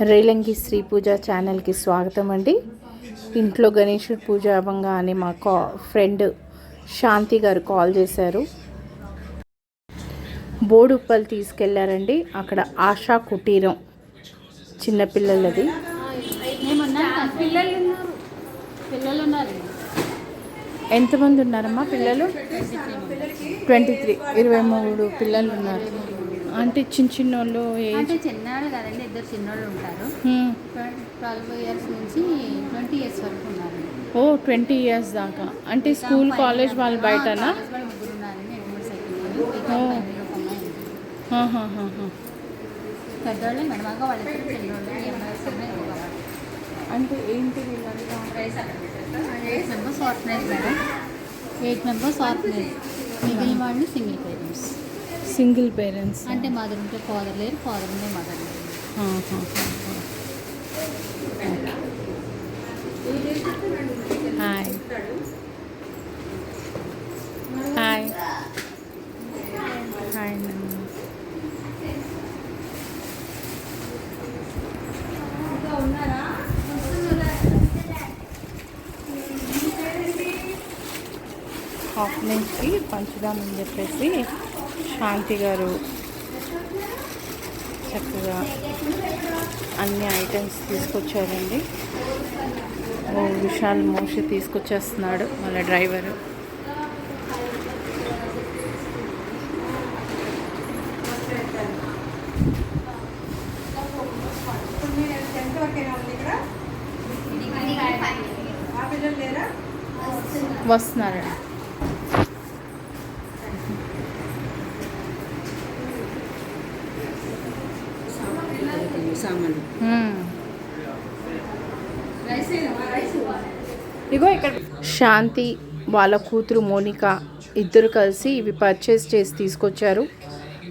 రేలంగి శ్రీ పూజ ఛానల్కి స్వాగతం అండి. ఇంట్లో గణేశుడి పూజ అవ్వగానే మా కా ఫ్రెండ్ శాంతి గారు కాల్ చేశారు. బోడుప్పలు తీసుకెళ్ళారండి. అక్కడ ఆశా కుటీరం చిన్నపిల్లలది ఎంతమంది ఉన్నారమ్మా పిల్లలు? Twenty three. ఇరవై మూడు పిల్లలు ఉన్నారు. అంటే చిన్న చిన్న వాళ్ళు అంటే చిన్నవాళ్ళు కదండి ఇద్దరు చిన్నోళ్ళు ఉంటారు. ట్వెల్వ్ ఇయర్స్ నుంచి ట్వంటీ ఇయర్స్ వరకు ఉన్నారు. ఓ ట్వంటీ ఇయర్స్ దాకా. అంటే స్కూల్ కాలేజ్ వాళ్ళు బయటనా. పెద్దవాళ్ళు వాళ్ళిద్దరు చిన్నోళ్ళు అంటే ఏంటి eight members orphanage madam. Eight members orphanage మిగిలిన వాళ్ళు సింగిల్ సింగిల్ పేరెంట్స్. అంటే మదర్ ఉంటే ఫాదర్ లేరు ఫాదర్ ఉంటే మదర్ లేరు. హాయ్. హాయ్. హాయ్ ఆఫ్లైన్స్కి పంచుదామని చెప్పేసి శాంతి గారు చక్కగా అన్ని ఐటమ్స్ తీసుకొచ్చారండి. విశాల్ మోషి తీసుకొచ్చేస్తున్నాడు వాళ్ళ డ్రైవరు. వస్తున్నారండి. సామాన్లు. ఇగో ఇక్కడ. శాంతి వాళ్ళ కూతురు మోనిక ఇద్దరు కలిసి ఇవి పర్చేస్ చేసి తీసుకొచ్చారు.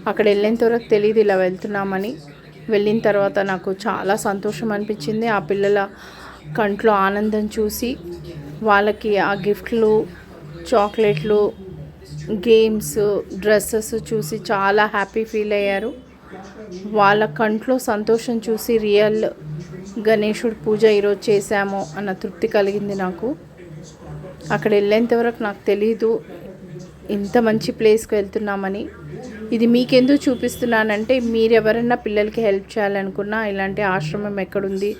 అక్కడ వెళ్ళేంత వరకు తెలియదు ఇలా వెళ్తున్నామని. వెళ్ళిన తర్వాత నాకు చాలా సంతోషం అనిపించింది. ఆ పిల్లల కంట్లో ఆనందం చూసి వాళ్ళకి ఆ గిఫ్ట్లు చాక్లెట్లు గేమ్స్ డ్రెస్సెస్ చూసి చాలా హ్యాపీ ఫీల్ అయ్యారు. వాళ్ళ కంట్లో సంతోషం చూసి రియల్ గణేశుడి పూజ ఈరోజు చేశాము అన్న తృప్తి కలిగింది నాకు. అక్కడ వెళ్ళేంతవరకు నాకు తెలీదు ఇంత మంచి ప్లేస్కి వెళ్తున్నామని. ఇది మీకెందుకు చూపిస్తున్నానంటే మీరు ఎవరైనా పిల్లలకి హెల్ప్ చేయాలనుకున్నా ఇలాంటి ఆశ్రమం ఎక్కడుంది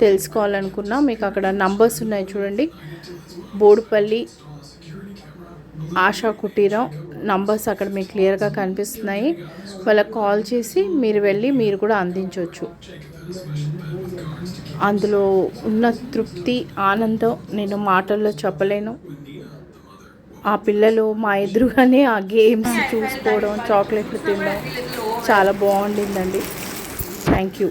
తెలుసుకోవాలనుకున్నా మీకు అక్కడ నంబర్స్ ఉన్నాయి చూడండి. బోడుపల్లి ఆశా కుటీరం నంబర్స్ అక్కడ మీకు క్లియర్గా కనిపిస్తున్నాయి. వాళ్ళకి కాల్ చేసి మీరు వెళ్ళి మీరు కూడా అందించవచ్చు. అందులో ఉన్న తృప్తి ఆనందం నేను మాటల్లో చెప్పలేను. ఆ పిల్లలు మా ఎదురుగానే ఆ గేమ్స్ చూసుకోవడం చాక్లెట్లు తినడం చాలా బాగుండిందండి. Thank you.